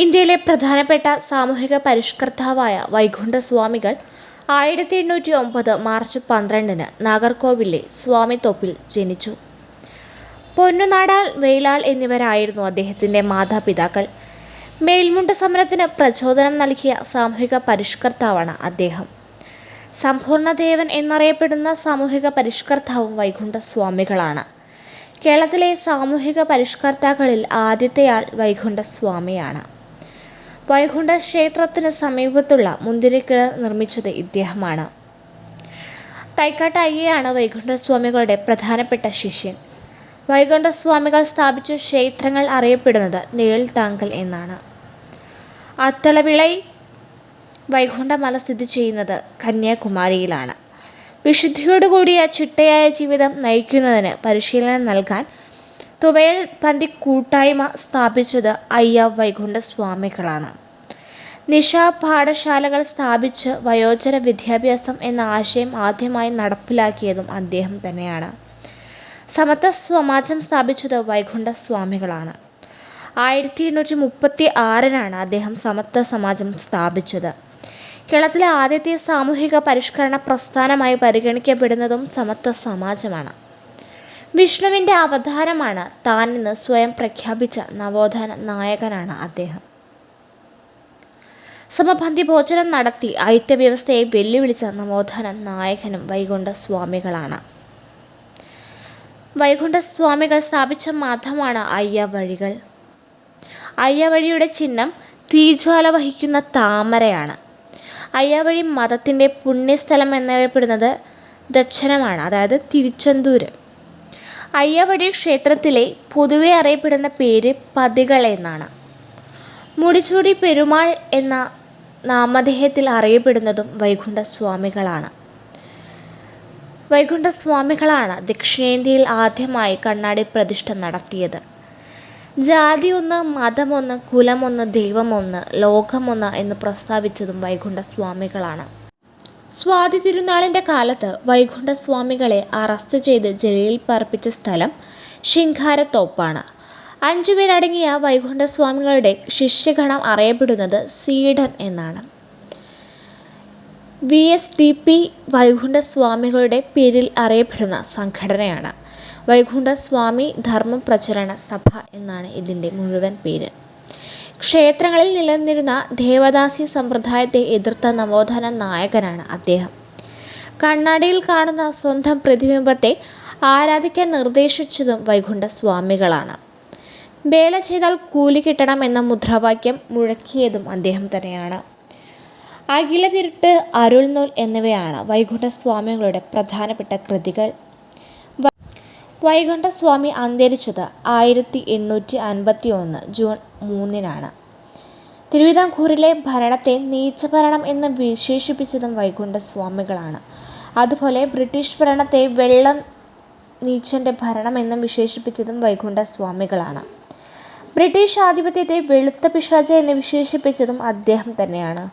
ഇന്ത്യയിലെ പ്രധാനപ്പെട്ട സാമൂഹിക പരിഷ്കർത്താവായ വൈകുണ്ഠസ്വാമികൾ ആയിരത്തി എണ്ണൂറ്റി ഒമ്പത് മാർച്ച് പന്ത്രണ്ടിന് നാഗർകോവിലെ സ്വാമിത്തോപ്പിൽ ജനിച്ചു. പൊന്നുനാടാൽ വെയിലാൾ എന്നിവരായിരുന്നു അദ്ദേഹത്തിന്റെ മാതാപിതാക്കൾ. മേൽമുണ്ട സമരത്തിന് പ്രചോദനം നൽകിയ സാമൂഹിക പരിഷ്കർത്താവാണ് അദ്ദേഹം. സമ്പൂർണദേവൻ എന്നറിയപ്പെടുന്ന സാമൂഹിക പരിഷ്കർത്താവും വൈകുണ്ഠസ്വാമികളാണ് കേരളത്തിലെ സാമൂഹിക പരിഷ്കർത്താക്കളിൽ ആദ്യത്തെയാൾ വൈകുണ്ഠസ്വാമിയാണ് വൈകുണ്ഠ ക്ഷേത്രത്തിന് സമീപത്തുള്ള മുന്തിരിക്കിഴ നിർമ്മിച്ചത് ഇദ്ദേഹമാണ്. തൈക്കാട്ട് അയ്യയാണ് വൈകുണ്ഠസ്വാമികളുടെ പ്രധാനപ്പെട്ട ശിഷ്യൻ. വൈകുണ്ഠസ്വാമികൾ സ്ഥാപിച്ച ക്ഷേത്രങ്ങൾ അറിയപ്പെടുന്നത് നീൾ താങ്കൽ എന്നാണ്. അത്തളവിളൈ വൈകുണ്ഠമല സ്ഥിതി ചെയ്യുന്നത് കന്യാകുമാരിയിലാണ്. വിശുദ്ധിയോടുകൂടിയ ചിട്ടയായ ജീവിതം നയിക്കുന്നതിന് പരിശീലനം നൽകാൻ തുവയൽ പന്തി കൂട്ടായ്മ സ്ഥാപിച്ചത് അയ്യ വൈകുണ്ഠസ്വാമികളാണ്. നിഷാ പാഠശാലകൾ സ്ഥാപിച്ച് വയോജന വിദ്യാഭ്യാസം എന്ന ആശയം ആദ്യമായി നടപ്പിലാക്കിയതും അദ്ദേഹം തന്നെയാണ്. സമത്വ സമാജം സ്ഥാപിച്ചത് വൈകുണ്ഠസ്വാമികളാണ്. ആയിരത്തി എണ്ണൂറ്റി മുപ്പത്തി ആറിനാണ് അദ്ദേഹം സമത്വ സമാജം സ്ഥാപിച്ചത്. കേരളത്തിലെ ആദ്യത്തെ സാമൂഹിക പരിഷ്കരണ പ്രസ്ഥാനമായി പരിഗണിക്കപ്പെടുന്നതും സമത്വ സമാജമാണ്. വിഷ്ണുവിന്റെ അവതാരമാണ് താൻ എന്ന് സ്വയം പ്രഖ്യാപിച്ച നവോത്ഥാന നായകനാണ് അദ്ദേഹം. സമപന്തി ഭോജനം നടത്തി ഐക്യവ്യവസ്ഥയെ വെല്ലുവിളിച്ച നവോത്ഥാന നായകനും വൈകുണ്ഠ സ്വാമികളാണ് വൈകുണ്ഠ സ്വാമികൾ സ്ഥാപിച്ച മതമാണ് അയ്യ വഴികൾ അയ്യ വഴിയുടെ ചിഹ്നം തീജ്വാല വഹിക്കുന്ന താമരയാണ്. അയ്യാവഴി മതത്തിന്റെ പുണ്യസ്ഥലം എന്നറിയപ്പെടുന്നത് ദക്ഷനമാണ് അതായത് തിരുച്ചെന്തൂര്. അയ്യാവഴി ക്ഷേത്രത്തിലെ പൊതുവെ അറിയപ്പെടുന്ന പേര് പതികൾ എന്നാണ്. മുടിച്ചൂടി പെരുമാൾ എന്ന നാമധേയത്തിൽ അറിയപ്പെടുന്നതും വൈകുണ്ഠസ്വാമികളാണ്. വൈകുണ്ഠസ്വാമികളാണ് ദക്ഷിണേന്ത്യയിൽ ആദ്യമായി കണ്ണാടി പ്രതിഷ്ഠ നടത്തിയത്. ജാതി ഒന്ന് മതമൊന്ന് കുലമൊന്ന് ദൈവമൊന്ന് ലോകമൊന്ന് എന്ന് പ്രസ്താവിച്ചതും വൈകുണ്ഠസ്വാമികളാണ്. സ്വാതി തിരുനാളിന്റെ കാലത്ത് വൈകുണ്ഠസ്വാമികളെ അറസ്റ്റ് ചെയ്ത് ജയിലിൽ പാർപ്പിച്ച സ്ഥലം ശിങ്കാരത്തോപ്പാണ്. അഞ്ചുപേരടങ്ങിയ വൈകുണ്ഠസ്വാമികളുടെ ശിഷ്യഗണം അറിയപ്പെടുന്നത് സീഡൻ എന്നാണ്. വി. എസ്. ഡി. പി. വൈകുണ്ഠസ്വാമികളുടെ പേരിൽ അറിയപ്പെടുന്ന സംഘടനയാണ്. വൈകുണ്ഠസ്വാമി ധർമ്മ പ്രചരണ സഭ എന്നാണ് ഇതിന്റെ മുഴുവൻ പേര്. ക്ഷേത്രങ്ങളിൽ നിലനിന്നിരുന്ന ദേവദാസി സമ്പ്രദായത്തെ എതിർത്ത നവോത്ഥാന നായകനാണ് അദ്ദേഹം. കണ്ണാടിയിൽ കാണുന്ന സ്വന്തം പ്രതിബിംബത്തെ ആരാധിക്കാൻ നിർദ്ദേശിച്ചതും വൈകുണ്ഠ സ്വാമികളാണ് വേല ചെയ്താൽ കൂലി കിട്ടണം എന്ന മുദ്രാവാക്യം മുഴക്കിയതും അദ്ദേഹം തന്നെയാണ്. അഖിലതിരുട്ട് അരുൾനൂൽ എന്നിവയാണ് വൈകുണ്ഠ സ്വാമികളുടെ പ്രധാനപ്പെട്ട കൃതികൾ. വൈകുണ്ഠസ്വാമി അന്തരിച്ചത് ആയിരത്തി എണ്ണൂറ്റി അൻപത്തി ഒന്ന് ജൂൺ മൂന്നിനാണ്. തിരുവിതാംകൂറിലെ ഭരണത്തെ നീച്ചഭരണം എന്ന് വിശേഷിപ്പിച്ചതും വൈകുണ്ഠസ്വാമികളാണ്. അതുപോലെ ബ്രിട്ടീഷ് ഭരണത്തെ വെള്ള നീച്ചന്റെ ഭരണം എന്നും വിശേഷിപ്പിച്ചതും വൈകുണ്ഠസ്വാമികളാണ്. ബ്രിട്ടീഷ് ആധിപത്യത്തെ വെളുത്ത പിശാച എന്ന് വിശേഷിപ്പിച്ചതും അദ്ദേഹം തന്നെയാണ്.